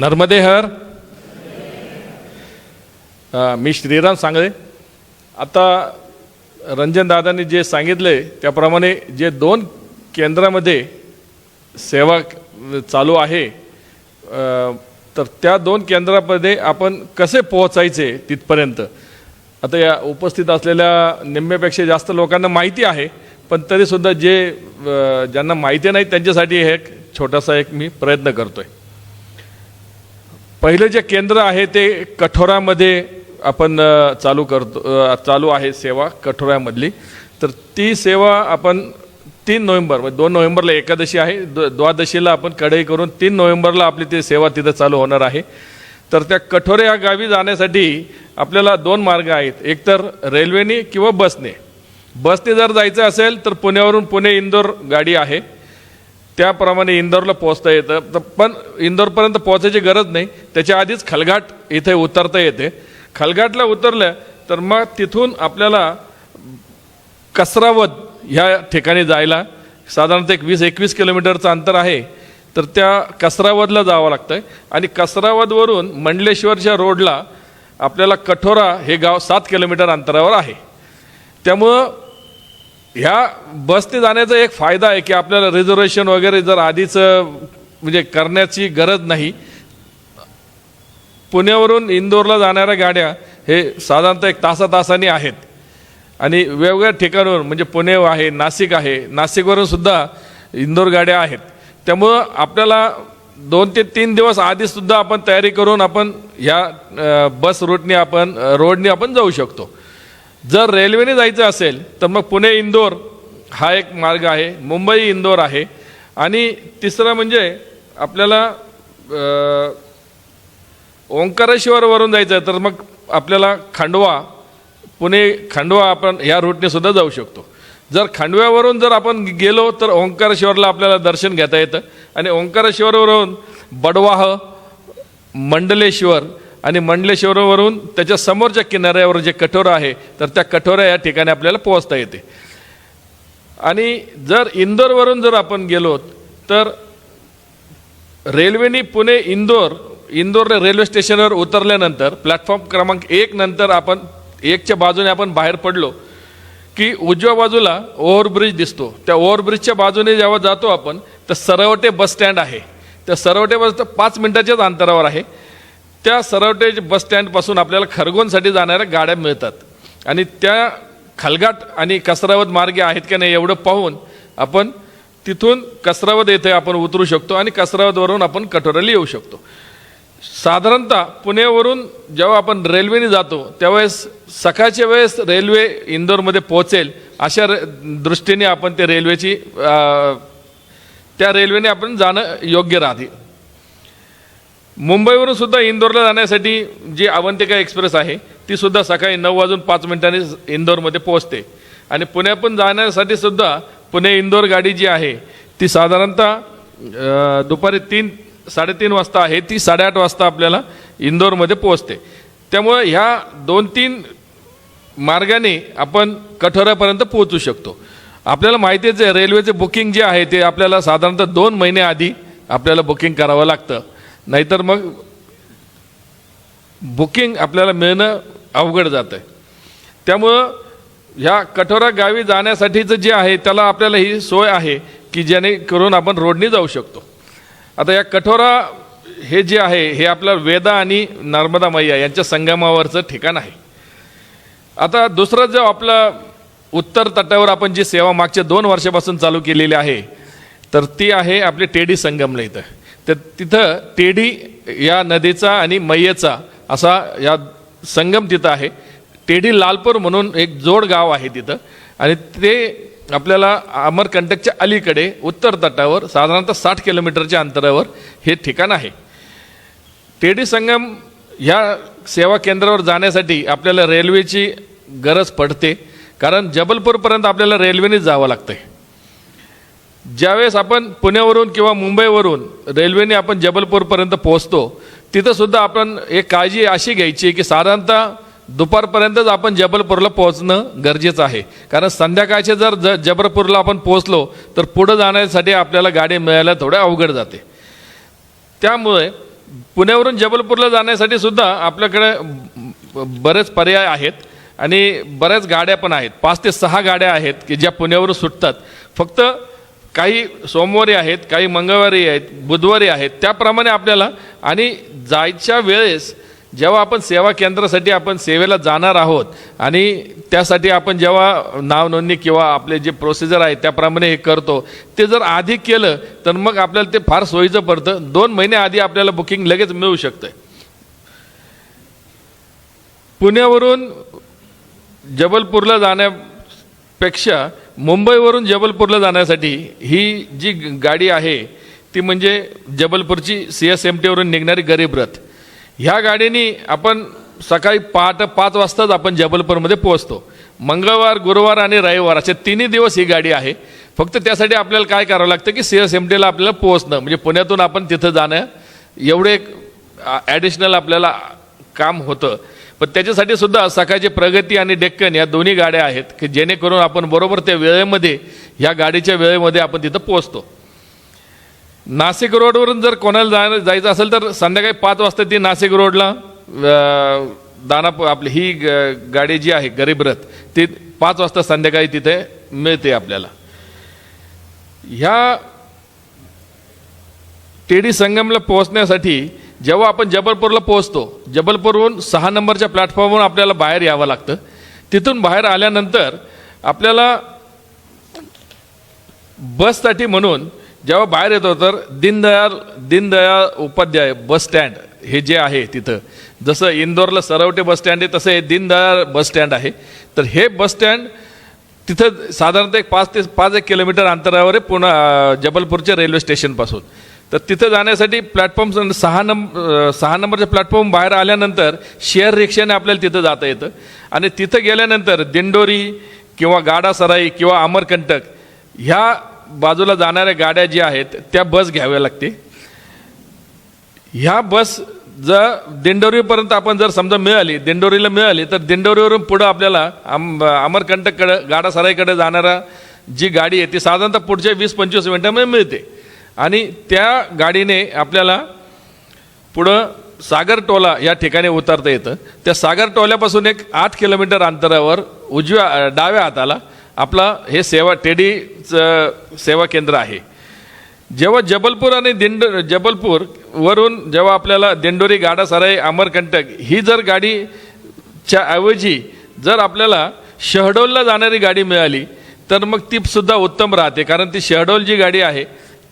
नर्मदे हर। मी श्रीराम सांगले आता रंजन दादांनी जे सांगितले त्याप्रमाणे जे दोन केंद्रामध्ये सेवा चालू आहे तर त्या दोन केंद्रामध्ये आपण कसे पोहोचायचे तिथपर्यंत? आता या उपस्थित असलेल्या निम्म्यापेक्षा जास्त लोकांना माहिती आहे पण तरीसुद्धा जे ज्यांना माहिती नाही त्यांच्यासाठी हे एक छोटासा एक मी प्रयत्न करतो आहे पहिलं जे केंद्र आहे ते कठोरामध्ये आपण चालू करतो चालू आहे सेवा कठोऱ्यामधली तर ती सेवा आपण तीन नोव्हेंबर म्हणजे दोन नोव्हेंबरला एकादशी आहे. द द्वादशीला आपण कढई करून तीन नोव्हेंबरला आपली ती सेवा तिथं चालू होणार आहे. तर त्या कठोरे या गावी जाण्यासाठी आपल्याला दोन मार्ग आहेत. एकतर रेल्वेने किंवा बसने. बसने जर जायचं असेल तर पुण्यावरून पुणे इंदोर गाडी आहे. त्याप्रमाणे इंदोरला पोहोचता येतं. तर पण इंदोरपर्यंत पोहोचायची गरज नाही. त्याच्या आधीच खलघाट इथे उतरता येते. खलघाटला उतरलं तर मग तिथून आपल्याला कसरावद ह्या ठिकाणी जायला साधारणतः एक वीस एकवीस किलोमीटरचं अंतर आहे. तर त्या कसरावदला जावं लागतं आहे आणि कसरावदवरून मंडलेश्वरच्या रोडला आपल्याला कठोरा हे गाव सात किलोमीटर अंतरावर आहे. त्यामुळं ह्या बसने जाण्याचा एक फायदा आहे की आपल्याला रिझर्वेशन वगैरे जर आधीच म्हणजे करण्याची गरज नाही पुण्यावरून इंदोरला जाणाऱ्या गाड्या हे साधारणतः एक तासा तासाने आहेत. आणि वेगवेगळ्या ठिकाणावरून म्हणजे पुणे आहे नाशिक आहे नाशिकवरून सुद्धा इंदोर गाड्या आहेत. त्यामुळं आपल्याला दोन ते तीन दिवस आधीसुद्धा आपण तयारी करून आपण ह्या बस रूटने आपण रोडने आपण जाऊ शकतो. जर रेल्वेने जायचं असेल तर मग पुणे इंदोर हा एक मार्ग आहे मुंबई इंदोर आहे. आणि तिसरं म्हणजे आपल्याला ओंकारेश्वरवरून जायचं आहे तर मग आपल्याला खांडवा पुणे खांडवा आपण ह्या रूटने सुद्धा जाऊ शकतो. जर खंडव्यावरून जर आपण गेलो तर ओंकारेश्वरला आपल्याला दर्शन घेता येतं. आणि ओंकारेश्वरवरून बडवाह मंडलेश्वर आणि मंडलेश्वरवरून त्याच्या समोरच्या किनाऱ्यावर जे कठोरा आहे तर त्या कठोऱ्या या ठिकाणी आपल्याला पोहोचता येते. आणि जर इंदोरवरून जर आपण गेलो तर रेल्वेने पुणे इंदोर इंदोर रेल्वे स्टेशनवर उतरल्यानंतर प्लॅटफॉर्म क्रमांक एक नंतर आपण एकच्या बाजूने आपण बाहेर पडलो की उजव्या बाजूला ओव्हरब्रिज दिसतो. त्या ओव्हरब्रिजच्या बाजूने जेव्हा जातो आपण तर सरवटे बस स्टँड आहे. त्या सरवटे बस तर पाच मिनिटाच्याच अंतरावर आहे. त्या सरवटेज बस स्टँडपासून आपल्याला खरगोनसाठी जाणाऱ्या गाड्या मिळतात. आणि त्या खलघाट आणि कसरावत मार्गे आहेत की नाही एवढं पाहून आपण तिथून कसरावत येथे आपण उतरू शकतो आणि कसरावतवरून आपण कटोऱ्याला येऊ शकतो. साधारणतः पुण्यावरून जेव्हा आपण रेल्वेने जातो त्यावेळेस सकाळच्या वेळेस रेल्वे इंदोरमध्ये पोहोचेल अशा दृष्टीने आपण ते रेल्वेची त्या रेल्वेने आपण जाणं योग्य राहते मुंबईवरून सुद्धा इंदोरला जाण्यासाठी जी अवंतिका एक्सप्रेस आहे ती सुद्धा सकाळी नऊ वाजून पाच मिनिटांनी इंदोरमध्ये पोहोचते. आणि पुण्यापण जाण्यासाठी सुद्धा पुणे इंदोर गाडी जी आहे ती साधारणतः दुपारी तीन साडेतीन वाजता आहे ती साडेआठ वाजता आपल्याला इंदोरमध्ये पोहोचते. त्यामुळं ह्या दोन तीन मार्गाने आपण कठोऱ्यापर्यंत पोहोचू शकतो. आपल्याला माहितीच आहे रेल्वेचे बुकिंग जे आहे ते आपल्याला साधारणतः दोन महिने आधी आपल्याला बुकिंग करावं लागतं. नाहीतर मग बुकिंग आपल्याला मिळणं अवघड जातं आहे त्यामुळं ह्या कठोरा गावी जाण्यासाठीचं जे आहे त्याला आपल्याला ही सोय आहे की जेणेकरून आपण रोडने जाऊ शकतो. आता या कठोरा हे जे आहे हे आपलं वेदा आणि नर्मदा मैया यांच्या संगमावरचं ठिकाण आहे. आता दुसरं जो आपलं उत्तर तटावर आपण जी सेवा मागच्या दोन वर्षापासून चालू केलेली आहे तर ती आहे आपली टेडी संगमला इथं. तर तिथं टेडी या नदीचा आणि मैयेचा असा या संगम तिथं आहे. टेडी लालपूर म्हणून एक जोड गाव आहे तिथं. आणि ते आपल्याला अमरकंटकच्या अलीकडे उत्तर तटावर साधारणतः साठ किलोमीटरच्या अंतरावर हे ठिकाण आहे. टेडी संगम ह्या सेवा केंद्रावर जाण्यासाठी आपल्याला रेल्वेची गरज पडते. कारण जबलपूरपर्यंत आपल्याला रेल्वेनेच जावं लागतं आहे ज्यावेळेस आपण पुण्यावरून किंवा मुंबईवरून रेल्वेने आपण जबलपूरपर्यंत पोहोचतो तिथंसुद्धा आपण एक काळजी अशी घ्यायची की साधारणतः दुपारपर्यंतच आपण जबलपूरला पोहोचणं गरजेचं आहे. कारण संध्याकाळचे जर ज जबलपूरला आपण पोहोचलो तर पुढं जाण्यासाठी आपल्याला गाडी मिळायला थोडं अवघड जाते. त्यामुळे पुण्यावरून जबलपूरला जाण्यासाठी सुद्धा आपल्याकडे बरेच पर्याय आहेत आणि बऱ्याच गाड्या पण आहेत. पाच ते सहा गाड्या आहेत की ज्या पुण्यावरून सुटतात. फक्त काही सोमवारी आहेत काही मंगळवारी आहेत बुधवारी आहेत त्याप्रमाणे आपल्याला आणि जायच्या वेळेस जेव्हा आपण सेवा केंद्रासाठी आपण सेवेला जाणार आहोत आणि त्यासाठी आपण जेव्हा नाव नोंदणी किंवा आपले जे प्रोसिजर आहे त्याप्रमाणे हे करतो ते जर आधी केलं तर मग आपल्याला ते फार सोयीचं पडतं. दोन महिने आधी आपल्याला बुकिंग लगेच मिळू शकतं. पुण्यावरून जबलपूरला जाण्यापेक्षा मुंबईवरून जबलपूरला जाण्यासाठी ही जी ग- गाडी आहे ती म्हणजे जबलपूरची सी एस एम टीवरून निघणारी गरीब रथ. ह्या गाडीने आपण सकाळी पहाटे पाच वाजताच आपण जबलपूरमध्ये पोहोचतो. मंगळवार गुरुवार आणि रविवार असे तिन्ही दिवस ही गाडी आहे. फक्त त्यासाठी आपल्याला काय करावं लागतं की सी एस एम टीला आपल्याला पोहोचणं म्हणजे पुण्यातून आपण तिथं जाणं एवढे ॲडिशनल आपल्याला काम होतं. पण त्याच्यासाठी सुद्धा सकाळची प्रगती आणि डेक्कन या दोन्ही गाड्या आहेत की जेणेकरून आपण बरोबर त्या वेळेमध्ये ह्या गाडीच्या वेळेमध्ये आपण तिथं पोहोचतो. नाशिक रोडवरून जर कोणाला जाय जायचं असेल तर संध्याकाळी पाच वाजता ती नाशिक रोडला दानापूर आपली ही ग- गाडी जी आहे गरीब रथ ती पाच वाजता संध्याकाळी तिथे मिळते आपल्याला. ह्या टेडी संगमला पोहोचण्यासाठी जेव्हा आपण जबलपूरला पोहोचतो जबलपूरहून सहा नंबरच्या प्लॅटफॉर्मवरून आपल्याला बाहेर यावं लागतं. तिथून बाहेर आल्यानंतर आपल्याला बससाठी म्हणून जेव्हा बाहेर येतो तर दीनदयाल दीनदयाळ उपाध्याय बस स्टँड हे जे आहे तिथं. जसं इंदोरला सरवटे बस स्टँड आहे तसं हे दीनदयाळ बस स्टँड आहे. तर हे बस स्टँड तिथं साधारणतः एक पाच ते पाच एक किलोमीटर अंतरावर आहे पुन्हा जबलपूरच्या रेल्वे स्टेशनपासून. तर तिथं जाण्यासाठी प्लॅटफॉर्म सहा नंबर सहा नंबरच्या प्लॅटफॉर्म बाहेर आल्यानंतर शेअर रिक्षाने आपल्याला तिथं जाता येतं. आणि तिथं गेल्यानंतर दिंडोरी किंवा गाडासराई किंवा अमरकंटक ह्या बाजूला जाणाऱ्या गाड्या ज्या आहेत त्या बस घ्याव्या लागते. ह्या बस जर दिंडोरीपर्यंत आपण जर समजा मिळाली दिंडोरीला मिळाली तर दिंडोरीवरून पुढं आपल्याला अम अमरकंटककडं गाडासराईकडे जाणारा जी गाडी आहे ती साधारणतः पुढच्या वीस पंचवीस मिनटामध्ये मिळते. आणि त्या गाडीने आपल्याला पुढं सागर टोला या ठिकाणी उतरता येतं. त्या सागर टोल्यापासून एक आठ किलोमीटर अंतरावर उजव्या डाव्या हाताला आपला हे सेवा टेडीचं सेवा केंद्र आहे. जेव्हा जबलपूर आणि दिंड जबलपूर वरून जेव्हा आपल्याला दिंडोरी गाडासराय अमरकंटक ही जर गाडीच्या ऐवजी जर आपल्याला शहडोलला जाणारी गाडी मिळाली तर मग ती सुद्धा उत्तम राहते. कारण ती शहडोल जी गाडी आहे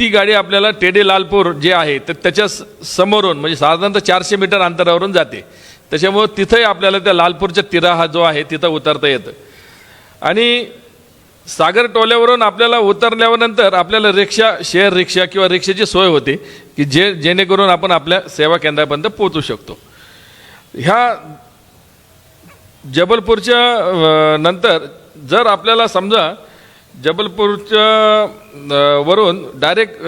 ती गाडी आपल्याला टेडे लालपूर जे आहे तर त्याच्या समोरून म्हणजे साधारणतः चारशे मीटर अंतरावरून जाते. त्याच्यामुळं तिथंही आपल्याला त्या लालपूरच्या तिराहा जो आहे तिथं उतरता येतं. आणि सागर टोल्यावरून आपल्याला उतरल्यानंतर आपल्याला रिक्षा शेअर रिक्षा किंवा रिक्षाची सोय होते की जे जेणेकरून आपण आपल्या सेवा केंद्रापर्यंत पोहोचू शकतो. ह्या जबलपूरच्या नंतर जर आपल्याला समजा जबलपूरच्या वरून डायरेक्ट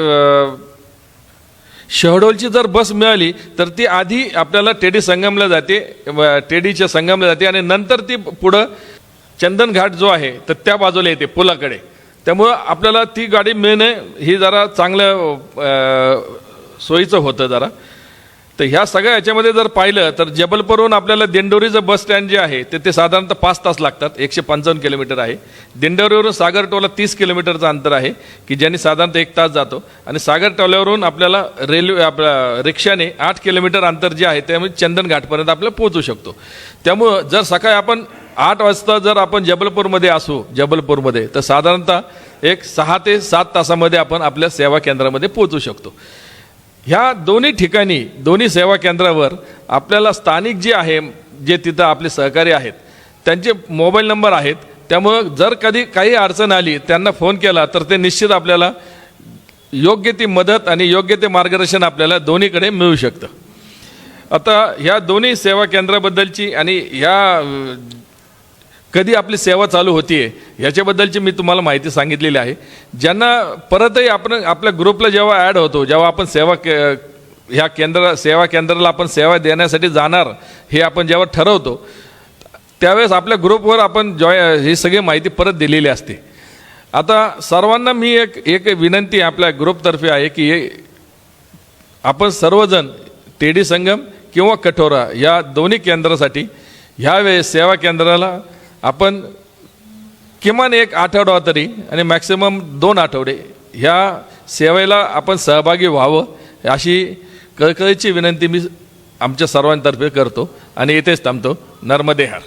शहडोलची जर बस मिळाली तर ती आधी आपल्याला टेडी संगमला जाते टेडीच्या संगमला जाते आणि नंतर ती पुढं चंदन घाट जो आहे तर त्या बाजूला येते पुलाकडे. त्यामुळं आपल्याला ती गाडी मिळणे ही जरा चांगलं सोयीचं होतं जरा. तर ह्या सगळ्या याच्यामध्ये जर पाहिलं तर जबलपूरहून आपल्याला दिंडोरीचं बस स्टँड जे आहे ते ते साधारणतः पाच तास लागतात. एकशे पंचावन्न किलोमीटर आहे. दिंडोरीवरून सागर टोला तीस किलोमीटरचं अंतर आहे की ज्याने साधारणतः एक तास जातो. आणि सागर टोल्यावरून आपल्याला रेल्वे आपल्या रिक्षाने आठ किलोमीटर अंतर जे आहे त्यामुळे चंदन घाटपर्यंत आपल्याला पोहोचू शकतो. त्यामुळं जर सकाळी आपण आठ वाजता जर आपण जबलपूरमध्ये असू जबलपूरमध्ये तर साधारणतः एक सहा ते सात तासामध्ये आपण आपल्या सेवा केंद्रामध्ये पोहोचू शकतो. ह्या दोन्ही ठिकाणी दोन्ही सेवा केंद्रावर आपल्याला स्थानिक जे आहे जे तिथं आपले सहकारी आहेत त्यांचे मोबाईल नंबर आहेत त्यामुळं जर कधी काही अडचण आली त्यांना फोन केला तर ते निश्चित आपल्याला योग्य ती मदत आणि योग्य ते मार्गदर्शन आपल्याला दोन्हीकडे मिळू शकतं. आता ह्या दोन्ही सेवा केंद्राबद्दलची आणि ह्या कधी आपली सेवा चालू होतीये याच्याबद्दलची मी तुम्हाला माहिती सांगितलेली आहे. ज्यांना परतही आपण आपल्या ग्रुपला जेव्हा ॲड होतो जेव्हा आपण सेवा के ह्या केंद्र सेवा केंद्राला आपण सेवा देण्यासाठी जाणार हे आपण जेव्हा ठरवतो त्यावेळेस आपल्या ग्रुपवर आपण जॉय ही सगळी माहिती परत दिलेली असते. आता सर्वांना मी एक एक विनंती आपल्या ग्रुपतर्फे आहे की आपण सर्वजण टेडी संगम किंवा कठोरा या दोन्ही केंद्रासाठी ह्यावेळेस सेवा केंद्राला आपण किमान एक आठवडा तरी आणि मॅक्सिमम दोन आठवडे ह्या सेवेला आपण सहभागी व्हावं अशी कळकळीची विनंती मी आमच्या सर्वांतर्फे करतो आणि इथेच थांबतो. नर्मदेहार